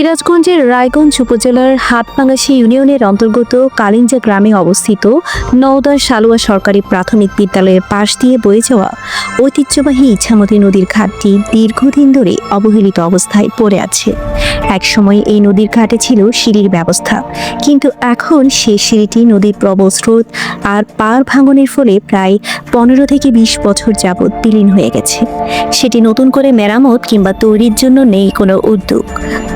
সিরাজগঞ্জের রায়গঞ্জ উপজেলার হাটপাঙ্গাসী ইউনিয়নের অন্তর্গত কালিঞ্জা গ্রামে অবস্থিত নওদা সালুয়া সরকারি প্রাথমিক বিদ্যালয়ের পাশ দিয়ে বয়ে যাওয়া ঐতিহ্যবাহী ইছামতি নদীর ঘাটটি দীর্ঘদিন ধরে অবহেলিত অবস্থায় পড়ে আছে। একসময় এই নদীর ঘাটে ছিল সিঁড়ির ব্যবস্থা। কিন্তু এখন সেই সিঁড়িটি নদীর প্রবল স্রোত আর পার ভাঙনের ফলে প্রায় পনেরো থেকে বিশ বছর যাবৎ বিলীন হয়ে গেছে। সেটি নতুন করে মেরামত কিংবা তৈরির জন্য নেই কোনো উদ্যোগ।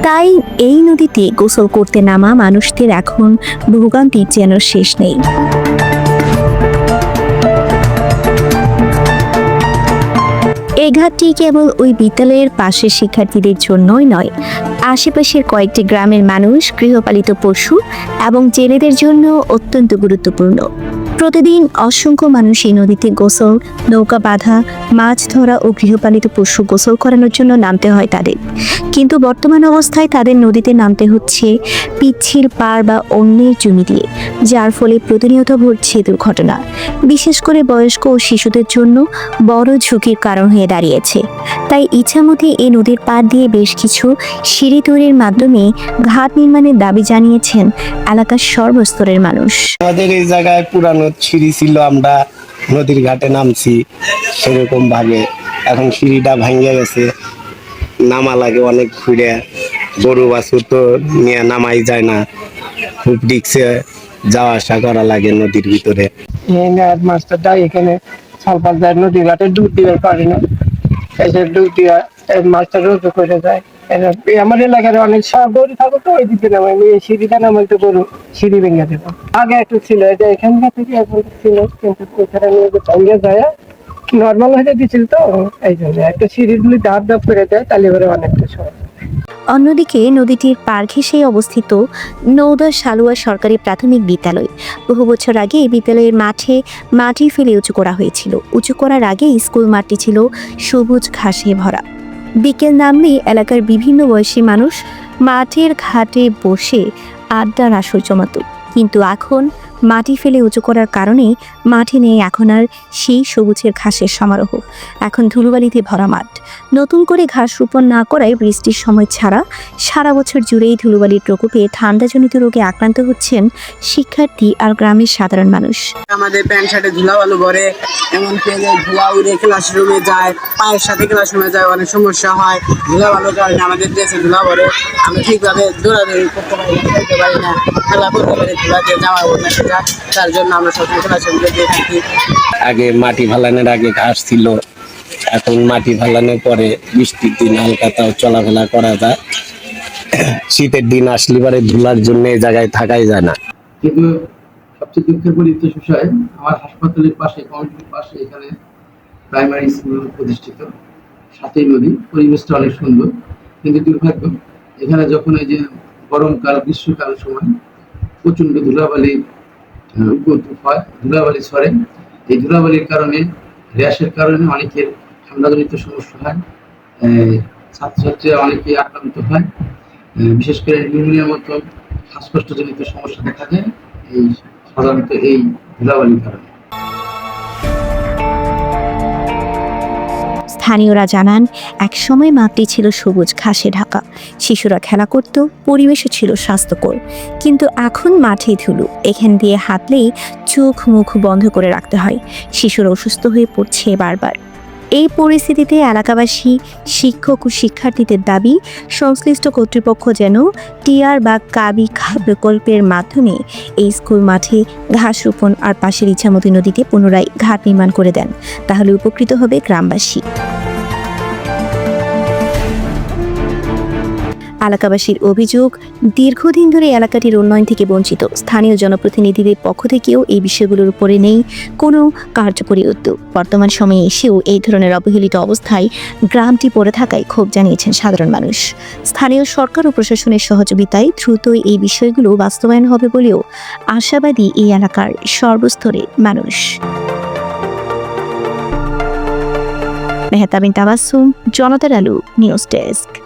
তাই এই নদীতে গোসল করতে নামা মানুষদের এখন ভোগান্তির যেন শেষ নেই। এই ঘাটটি কেবল ওই বিদ্যালয়ের পাশের শিক্ষার্থীদের জন্যই নয়। আশেপাশের কয়েকটি গ্রামের মানুষ গৃহপালিত পশু এবং জেলেদের জন্য অত্যন্ত গুরুত্বপূর্ণ। প্রতিদিন অসংখ্য মানুষ এই নদীতে গোসল, নৌকা বাঁধা, মাছ ধরা ও গৃহপালিত পশু গোসল করানোর জন্য নামতে হয় তাদের। কিন্তু বর্তমান অবস্থায় তাদের নদীতে নামতে হচ্ছে পিচ্ছিল পার বা অন্যের জমি দিয়ে, যার ফলে প্রতিনিয়ত ঘটছে দুর্ঘটনা। বিশেষ করে বয়স্ক ও শিশুদের জন্য বড় ঝুঁকির কারণ হয়ে দাঁড়িয়েছে। তাই ইচ্ছামতি এই নদীর পাড় দিয়ে বেশ কিছু সিঁড়ি তৈরির মাধ্যমে ঘাট নির্মাণের দাবি জানিয়েছেন এলাকার সর্বস্তরের মানুষ। আমাদের এই জায়গায় পুরানো সিঁড়ি ছিল, আমরা নদীর ঘাটে নামছি সেরকম ভাবে এখন সিঁড়িটা ভাঙ্গে গেছে, নামা লাগে অনেক ঘুরে গরু, বাছুর তো নিয়ে নামাই যায় না। খুব রিক্সে যাওয়া আসা করা লাগে নদীর ভিতরে। মাছটা এখানে সালপাল যায় নদী ঘাটে ডুব দিতে পারি না। এসে ডুব দিয়া মাছটা রোজ করে যায়। আমার এলাকার অনেক সব গরু থাকো তো, ওই দিকে নামাই এই সিঁড়িটা নামাই তো গরু, সিঁড়ি ভেঙে দেবো। আগে একটু ছিল এটা এখানকার থেকে এখন ছিল, কিন্তু ওখানে নিয়ে যে ভেঙে যায় নর্মাল হয়ে দিছিল তো, এই জন্য। একটা সিঁড়িগুলি ধাপ ধাপ করে দেয় তাহলে এবারে অনেকটা সহজ অন্যদিকে নদীটির পার ঘেঁষেই অবস্থিত নৌদা সালুয়া সরকারি প্রাথমিক বিদ্যালয়। বহু বছর আগে এই বিদ্যালয়ের মাঠে মাটি ফেলে উঁচু করা হয়েছিল। উঁচু করার আগে স্কুল মাঠটি ছিল সবুজ ঘাসে ভরা। বিকেল নামলেই এলাকার বিভিন্ন বয়সী মানুষ মাঠের ঘাটে বসে আড্ডার আসর জমাত। কিন্তু এখন মাটি ফেলে উঁচু করার কারণে মাঠে নেই এখন আর সেই সবুজের ঘাসের সমারোহ। এখন ধুলোবালিতে ভরা মাঠ। নতুন করে ঘাস রোপণ না করায় বৃষ্টির সময় ছাড়া সারা বছর জুড়েই ধুলোবালির প্রকোপে ঠান্ডাজনিত রোগে আক্রান্ত হচ্ছেন শিক্ষার্থী আর গ্রামের সাধারণ মানুষ। আমাদের প্যান্ট শার্টে ধুলা বালু ভরে, এমনকি ধুলা উড়ে ক্লাসরুমে যায়, পায়ের সাথে ক্লাসরুমে যায়, অনেক সমস্যা হয় ধুলা বালুর কারণে আমাদের দেশে ধুলা ভরে। আমরা ঠিকভাবে দৌড়াদৌড়ি করতে পারি না, খেলতে পারি না, খেলা করতে পারি ধুলা দিয়ে জামা তার জন্য আমরা সবসময় ক্লাসরুমে আগে মাটি ফালানোর আগে ঘাস ছিল। এখন মাটি ফালানোর পরে বৃষ্টির দিন হালকা তাও চলাফেরা করা যায়। শীতের দিন আসলে পরে ধুলার জন্য এই জায়গায় থাকাই যায় না। কিন্তু সবচেয়ে দুঃখের পরিচিত বিষয় আমার হাসপাতালের পাশে কাউন্টির পাশে এখানে প্রাইমারি স্কুল প্রতিষ্ঠিত। সাথেই নদী, পরিবেশটা অনেক সুন্দর। কিন্তু দুর্ভাগ্য, এখানে যখন এই যে গরমকাল, গ্রীষ্মকাল সময় প্রচণ্ড ধুলাবালি হয়, ধুলাবালি ছড়ে এই ধুলাবালির কারণে, র্যাশের কারণে অনেকের ঠান্ডাজনিত সমস্যা হয়। ছাত্রছাত্রীরা অনেকে আক্রান্ত হয়। বিশেষ করে নিউমোনিয়ার মতো শ্বাসকষ্টজনিত সমস্যা দেখা যায় এই সাধারণত এই ধুলাবালির কারণে। স্থানীয়রা জানান একসময় মাঠটি ছিল সবুজ, ঘাসে ঢাকা। শিশুরা খেলা করত, পরিবেশও ছিল স্বাস্থ্যকর। কিন্তু এখন মাঠে ধুলো। এখান দিয়ে হাঁটলেই চোখ মুখ বন্ধ করে রাখতে হয়। শিশুরা অসুস্থ হয়ে পড়ছে বারবার। এই পরিস্থিতিতে এলাকাবাসী শিক্ষক ও শিক্ষার্থীদের দাবি, সংশ্লিষ্ট কর্তৃপক্ষ যেন টিআর বা কাবি খা প্রকল্পের মাধ্যমে এই স্কুল মাঠে ঘাস রোপণ আর পাশের ইচ্ছামতি নদীতে পুনরায় ঘাট নির্মাণ করে দেন। তাহলে উপকৃত হবে গ্রামবাসী। এলাকাবাসীর অভিযোগ, দীর্ঘদিন ধরে এলাকাটির উন্নয়ন থেকে বঞ্চিত। স্থানীয় জনপ্রতিনিধিদের পক্ষ থেকেও এই বিষয়গুলোর উপরে নেই কোনো কার্যকরী উদ্যোগ। বর্তমান সময়ে এসেও এই ধরনের অবহেলিত অবস্থায় গ্রামটি পড়ে থাকায় ক্ষোভ জানিয়েছেন সাধারণ মানুষ। স্থানীয় সরকার ও প্রশাসনের সহযোগিতায় দ্রুতই এই বিষয়গুলো বাস্তবায়ন হবে বলেও আশাবাদী এই এলাকার সর্বস্তরের মানুষ। মেহতাবিন তাবাসুম জনতার আলু, নিউজ ডেস্ক।